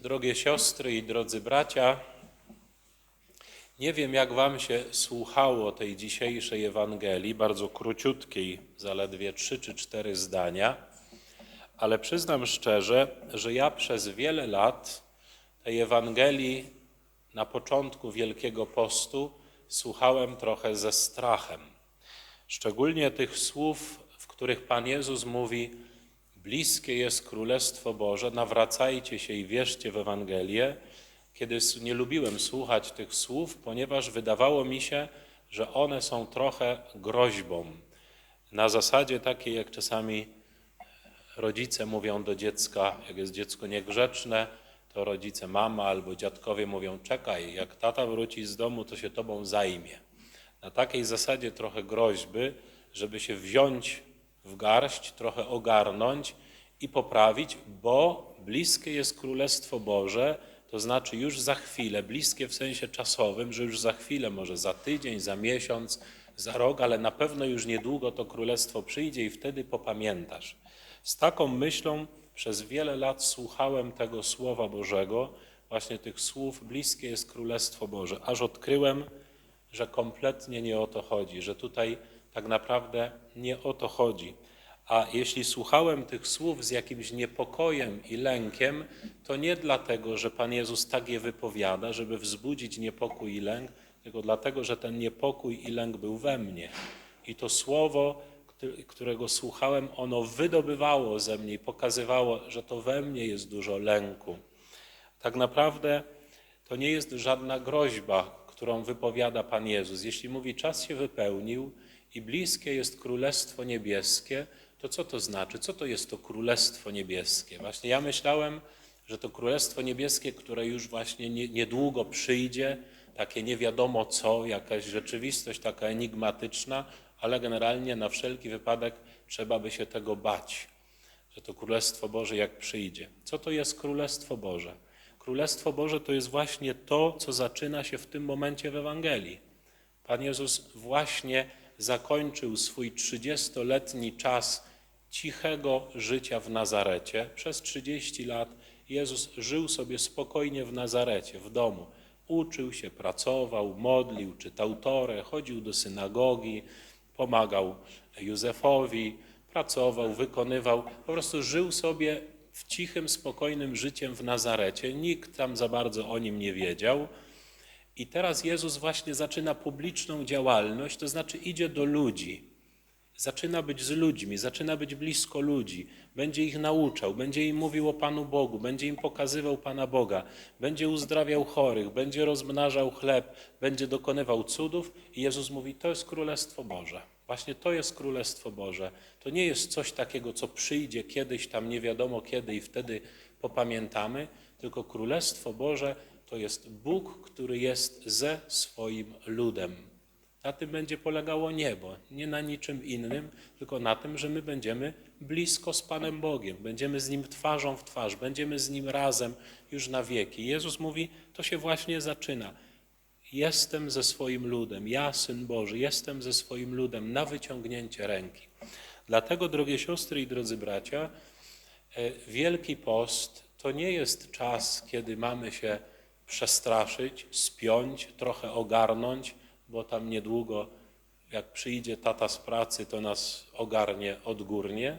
Drogie siostry i drodzy bracia, nie wiem jak Wam się słuchało tej dzisiejszej Ewangelii, bardzo króciutkiej, zaledwie trzy czy cztery zdania, ale przyznam szczerze, że ja przez wiele lat tej Ewangelii na początku Wielkiego Postu słuchałem trochę ze strachem. Szczególnie tych słów, w których Pan Jezus mówi: Bliskie jest Królestwo Boże, nawracajcie się i wierzcie w Ewangelię. Kiedy nie lubiłem słuchać tych słów, ponieważ wydawało mi się, że one są trochę groźbą. Na zasadzie takiej, jak czasami rodzice mówią do dziecka, jak jest dziecko niegrzeczne, to rodzice, mama albo dziadkowie mówią: Czekaj, jak tata wróci z domu, to się tobą zajmie. Na takiej zasadzie trochę groźby, żeby się wziąć w garść, trochę ogarnąć i poprawić, bo bliskie jest Królestwo Boże, to znaczy już za chwilę, bliskie w sensie czasowym, że już za chwilę, może za tydzień, za miesiąc, za rok, ale na pewno już niedługo to Królestwo przyjdzie i wtedy popamiętasz. Z taką myślą przez wiele lat słuchałem tego Słowa Bożego, właśnie tych słów, bliskie jest Królestwo Boże, aż odkryłem, że kompletnie nie o to chodzi, że tutaj tak naprawdę nie o to chodzi. A jeśli słuchałem tych słów z jakimś niepokojem i lękiem, to nie dlatego, że Pan Jezus tak je wypowiada, żeby wzbudzić niepokój i lęk, tylko dlatego, że ten niepokój i lęk był we mnie. I to słowo, którego słuchałem, ono wydobywało ze mnie i pokazywało, że to we mnie jest dużo lęku. Tak naprawdę to nie jest żadna groźba, którą wypowiada Pan Jezus. Jeśli mówi, czas się wypełnił i bliskie jest Królestwo Niebieskie, to co to znaczy? Co to jest to Królestwo Niebieskie? Właśnie ja myślałem, że to Królestwo Niebieskie, które już właśnie niedługo przyjdzie, takie nie wiadomo co, jakaś rzeczywistość taka enigmatyczna, ale generalnie na wszelki wypadek trzeba by się tego bać, że to Królestwo Boże jak przyjdzie. Co to jest Królestwo Boże? Królestwo Boże to jest właśnie to, co zaczyna się w tym momencie w Ewangelii. Pan Jezus właśnie zakończył swój trzydziestoletni czas cichego życia w Nazarecie. Przez 30 lat Jezus żył sobie spokojnie w Nazarecie, w domu. Uczył się, pracował, modlił, czytał Torę, chodził do synagogi, pomagał Józefowi, pracował, wykonywał. Po prostu żył sobie w cichym, spokojnym życiem w Nazarecie. Nikt tam za bardzo o nim nie wiedział. I teraz Jezus właśnie zaczyna publiczną działalność, to znaczy idzie do ludzi. Zaczyna być z ludźmi, zaczyna być blisko ludzi, będzie ich nauczał, będzie im mówił o Panu Bogu, będzie im pokazywał Pana Boga, będzie uzdrawiał chorych, będzie rozmnażał chleb, będzie dokonywał cudów i Jezus mówi: To jest Królestwo Boże. Właśnie to jest Królestwo Boże. To nie jest coś takiego, co przyjdzie kiedyś tam, nie wiadomo kiedy i wtedy popamiętamy, tylko Królestwo Boże to jest Bóg, który jest ze swoim ludem. Na tym będzie polegało niebo, nie na niczym innym, tylko na tym, że my będziemy blisko z Panem Bogiem, będziemy z Nim twarzą w twarz, będziemy z Nim razem już na wieki. Jezus mówi, to się właśnie zaczyna. Jestem ze swoim ludem, ja, Syn Boży, jestem ze swoim ludem na wyciągnięcie ręki. Dlatego, drogie siostry i drodzy bracia, e, Wielki Post to nie jest czas, kiedy mamy się przestraszyć, spiąć, trochę ogarnąć, bo tam niedługo, jak przyjdzie tata z pracy, to nas ogarnie odgórnie.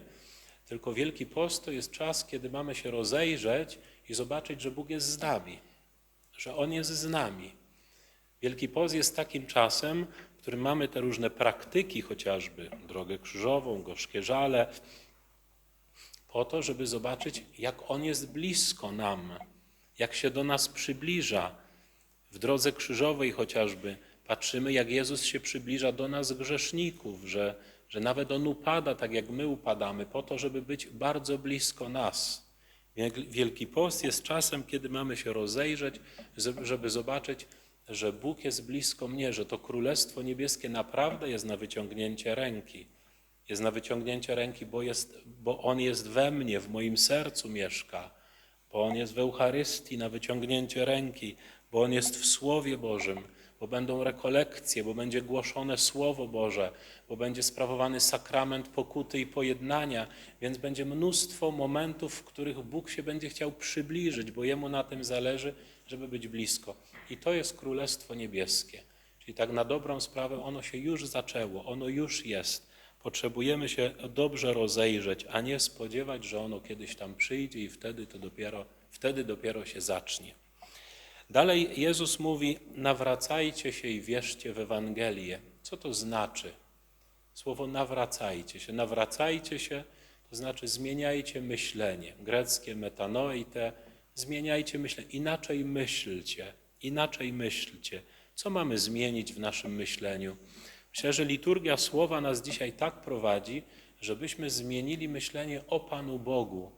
Tylko Wielki Post to jest czas, kiedy mamy się rozejrzeć i zobaczyć, że Bóg jest z nami, że On jest z nami. Wielki Post jest takim czasem, w którym mamy te różne praktyki, chociażby drogę krzyżową, gorzkie żale, po to, żeby zobaczyć, jak On jest blisko nam, jak się do nas przybliża. W drodze krzyżowej chociażby patrzymy, jak Jezus się przybliża do nas grzeszników, że, że nawet On upada tak, jak my upadamy, po to, żeby być bardzo blisko nas. Wielki Post jest czasem, kiedy mamy się rozejrzeć, żeby zobaczyć, że Bóg jest blisko mnie, że to Królestwo Niebieskie naprawdę jest na wyciągnięcie ręki. Jest na wyciągnięcie ręki, bo, jest, bo On jest we mnie, w moim sercu mieszka, bo On jest w Eucharystii na wyciągnięcie ręki, bo On jest w Słowie Bożym, bo będą rekolekcje, bo będzie głoszone Słowo Boże, bo będzie sprawowany sakrament pokuty i pojednania, więc będzie mnóstwo momentów, w których Bóg się będzie chciał przybliżyć, bo Jemu na tym zależy, żeby być blisko. I to jest Królestwo Niebieskie. Czyli tak na dobrą sprawę ono się już zaczęło, ono już jest. Potrzebujemy się dobrze rozejrzeć, a nie spodziewać, że ono kiedyś tam przyjdzie i wtedy to dopiero, wtedy dopiero się zacznie. Dalej Jezus mówi: nawracajcie się i wierzcie w Ewangelię. Co to znaczy? Słowo nawracajcie się. Nawracajcie się to znaczy zmieniajcie myślenie. Greckie metanoite, zmieniajcie myślenie. Inaczej myślcie, inaczej myślcie. Co mamy zmienić w naszym myśleniu? Myślę, że liturgia słowa nas dzisiaj tak prowadzi, żebyśmy zmienili myślenie o Panu Bogu,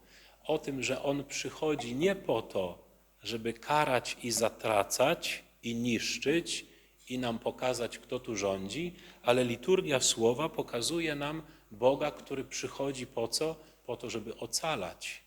o tym, że On przychodzi nie po to, żeby karać i zatracać i niszczyć i nam pokazać, kto tu rządzi, ale liturgia słowa pokazuje nam Boga, który przychodzi po co? Po to, żeby ocalać.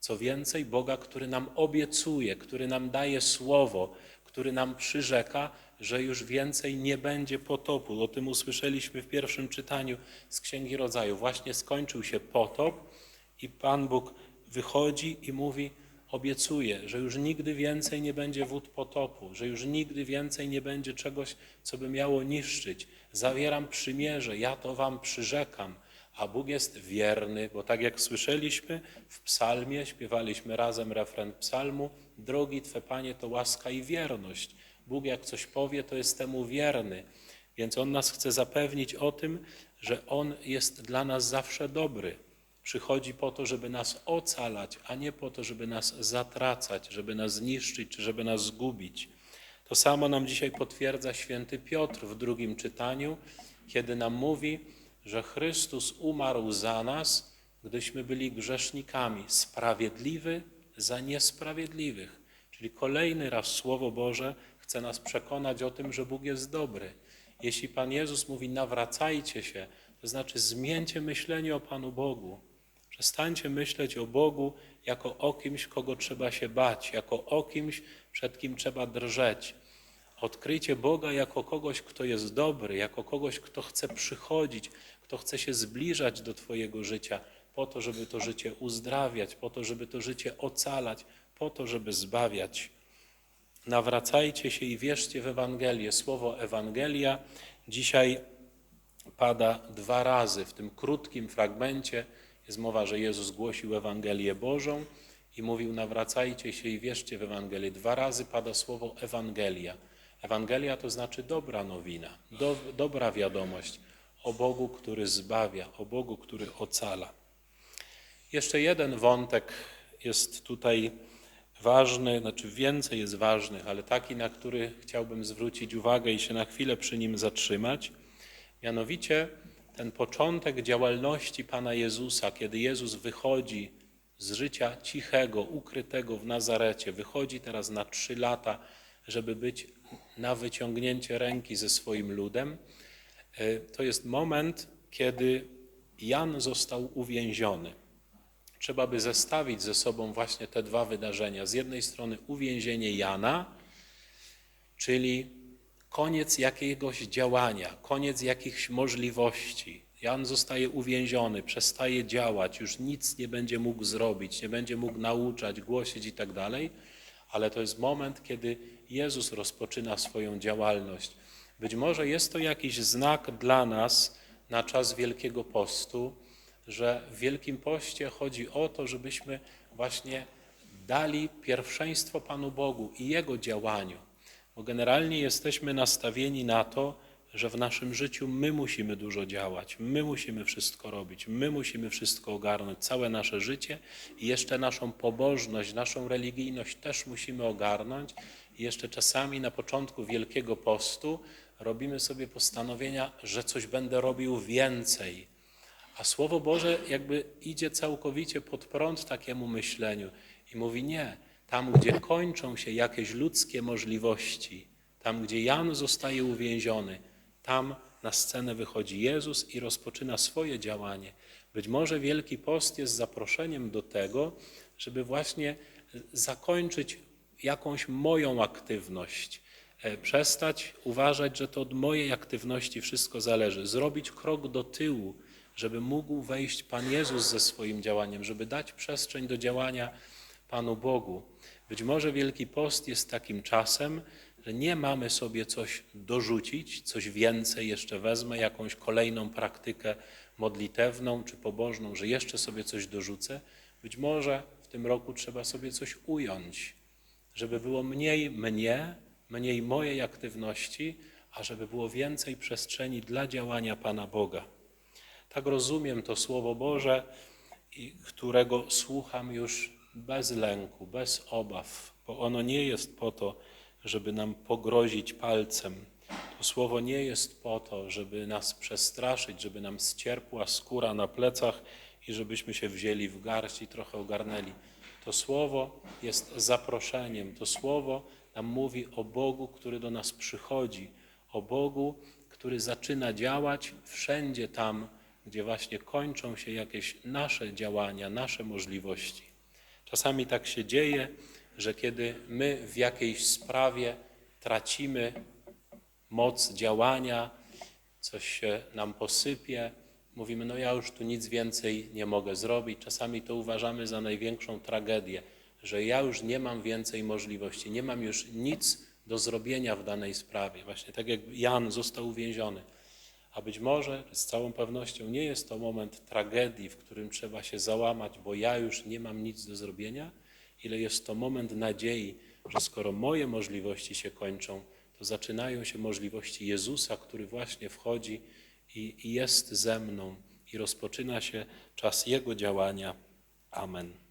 Co więcej, Boga, który nam obiecuje, który nam daje słowo, który nam przyrzeka, że już więcej nie będzie potopu. O tym usłyszeliśmy w pierwszym czytaniu z Księgi Rodzaju. Właśnie skończył się potop i Pan Bóg wychodzi i mówi: Obiecuję, że już nigdy więcej nie będzie wód potopu, że już nigdy więcej nie będzie czegoś, co by miało niszczyć. Zawieram przymierze, ja to wam przyrzekam. A Bóg jest wierny, bo tak jak słyszeliśmy w psalmie, śpiewaliśmy razem refren psalmu, drogi Twe Panie to łaska i wierność. Bóg jak coś powie, to jest temu wierny. Więc On nas chce zapewnić o tym, że On jest dla nas zawsze dobry. Przychodzi po to, żeby nas ocalać, a nie po to, żeby nas zatracać, żeby nas zniszczyć, czy żeby nas zgubić. To samo nam dzisiaj potwierdza święty Piotr w drugim czytaniu, kiedy nam mówi, że Chrystus umarł za nas, gdyśmy byli grzesznikami, sprawiedliwy za niesprawiedliwych. Czyli kolejny raz Słowo Boże chce nas przekonać o tym, że Bóg jest dobry. Jeśli Pan Jezus mówi nawracajcie się, to znaczy zmieńcie myślenie o Panu Bogu. Przestańcie myśleć o Bogu jako o kimś, kogo trzeba się bać, jako o kimś, przed kim trzeba drżeć. Odkryjcie Boga jako kogoś, kto jest dobry, jako kogoś, kto chce przychodzić, kto chce się zbliżać do Twojego życia, po to, żeby to życie uzdrawiać, po to, żeby to życie ocalać, po to, żeby zbawiać. Nawracajcie się i wierzcie w Ewangelię. Słowo Ewangelia dzisiaj pada dwa razy. W tym krótkim fragmencie jest mowa, że Jezus głosił Ewangelię Bożą i mówił: Nawracajcie się i wierzcie w Ewangelię. Dwa razy pada słowo Ewangelia. Ewangelia to znaczy dobra nowina, do, dobra wiadomość o Bogu, który zbawia, o Bogu, który ocala. Jeszcze jeden wątek jest tutaj ważny, znaczy więcej jest ważnych, ale taki, na który chciałbym zwrócić uwagę i się na chwilę przy nim zatrzymać. Mianowicie ten początek działalności Pana Jezusa, kiedy Jezus wychodzi z życia cichego, ukrytego w Nazarecie, wychodzi teraz na trzy lata, żeby być na wyciągnięcie ręki ze swoim ludem, e, to jest moment, kiedy Jan został uwięziony. Trzeba by zestawić ze sobą właśnie te dwa wydarzenia. Z jednej strony uwięzienie Jana, czyli koniec jakiegoś działania, koniec jakichś możliwości. Jan zostaje uwięziony, przestaje działać, już nic nie będzie mógł zrobić, nie będzie mógł nauczać, głosić i tak dalej, ale to jest moment, kiedy Jezus rozpoczyna swoją działalność. Być może jest to jakiś znak dla nas na czas Wielkiego Postu, że w Wielkim Poście chodzi o to, żebyśmy właśnie dali pierwszeństwo Panu Bogu i Jego działaniu. Bo generalnie jesteśmy nastawieni na to, że w naszym życiu my musimy dużo działać, my musimy wszystko robić, my musimy wszystko ogarnąć, całe nasze życie i jeszcze naszą pobożność, naszą religijność też musimy ogarnąć. I jeszcze czasami na początku Wielkiego Postu robimy sobie postanowienia, że coś będę robił więcej. A Słowo Boże jakby idzie całkowicie pod prąd takiemu myśleniu i mówi nie, tam gdzie kończą się jakieś ludzkie możliwości, tam gdzie Jan zostaje uwięziony, tam na scenę wychodzi Jezus i rozpoczyna swoje działanie. Być może Wielki Post jest zaproszeniem do tego, żeby właśnie zakończyć jakąś moją aktywność, e, przestać uważać, że to od mojej aktywności wszystko zależy, zrobić krok do tyłu, żeby mógł wejść Pan Jezus ze swoim działaniem, żeby dać przestrzeń do działania Panu Bogu. Być może Wielki Post jest takim czasem, że nie mamy sobie coś dorzucić, coś więcej jeszcze wezmę, jakąś kolejną praktykę modlitewną czy pobożną, że jeszcze sobie coś dorzucę. Być może w tym roku trzeba sobie coś ująć, żeby było mniej mnie, mniej mojej aktywności, a żeby było więcej przestrzeni dla działania Pana Boga. Tak rozumiem to Słowo Boże, którego słucham już bez lęku, bez obaw, bo ono nie jest po to, żeby nam pogrozić palcem. To Słowo nie jest po to, żeby nas przestraszyć, żeby nam ścierpła skóra na plecach i żebyśmy się wzięli w garść i trochę ogarnęli. To Słowo jest zaproszeniem. To Słowo nam mówi o Bogu, który do nas przychodzi, o Bogu, który zaczyna działać wszędzie tam, gdzie właśnie kończą się jakieś nasze działania, nasze możliwości. Czasami tak się dzieje, że kiedy my w jakiejś sprawie tracimy moc działania, coś się nam posypie, mówimy, no ja już tu nic więcej nie mogę zrobić. Czasami to uważamy za największą tragedię, że ja już nie mam więcej możliwości, nie mam już nic do zrobienia w danej sprawie. Właśnie tak jak Jan został uwięziony. A być może z całą pewnością nie jest to moment tragedii, w którym trzeba się załamać, bo ja już nie mam nic do zrobienia, ile jest to moment nadziei, że skoro moje możliwości się kończą, to zaczynają się możliwości Jezusa, który właśnie wchodzi i, jest ze mną i rozpoczyna się czas Jego działania. Amen.